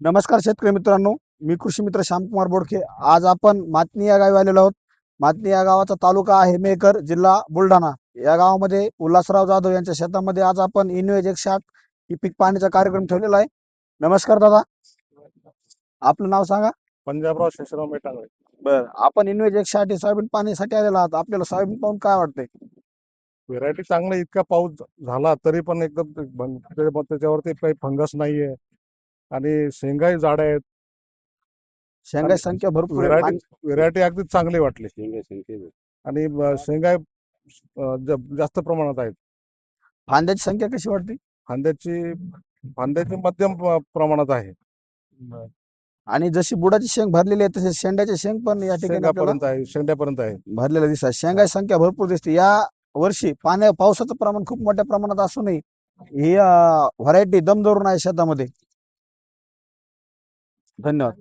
नमस्कार शेतकरी मित्रांनो मी कृषी मित्र श्यामकुमार बोडखे आज आपण मातनी या गावी आलेलो आहोत. मातनी या गावाचा तालुका आहे मेकर जिल्हा बुलढाणा. या गावामध्ये उल्हासराव जाधव यांच्या शेतामध्ये आज आपण इनवेज एक शाख ही पीक पाहण्याचा कार्यक्रम ठेवलेला आहे. नमस्कार दादा. आपलं नाव सांगा. पंजाबराव शेषराव मेटांगळे बर आपण इनवेज एक साठी सोयाबीन पाहण्यासाठी आलेलो आहात. आपल्याला सोयाबीन पाहून काय वाटतंय? व्हेरायटी चांगला इतका पाऊस झाला तरी पण एकदम त्याच्यावरती काही फंगस नाहीये. आणि शेंगाही झाड आहेत. शेंगाची संख्या भरपूर आहे. व्हेरायटी आणि व्हेरायटी अगदी चांगली वाटली. आणि शेंगा अं, ज- जास्त प्रमाणात आहेत. फांद्याची संख्या कशी वाटते फांद्याची फांद्याची मध्यम प्रमाणात आहे. आणि जशी बुडाची शेंग भरलेली आहे तसे शेंड्याची शेंग पण या ठिकाणी आपल्याला शेंगापर्यंत आहे शेंड्यापर्यंत आहे. भरलेलं दिसतात शेंगाची संख्या भरपूर दिसते. या वर्षी पाण्या पावसाचं प्रमाण खूप मोठ्या प्रमाणात असूनही ही व्हरायटी दम धरून आहे शेतामध्ये. धन्यवाद.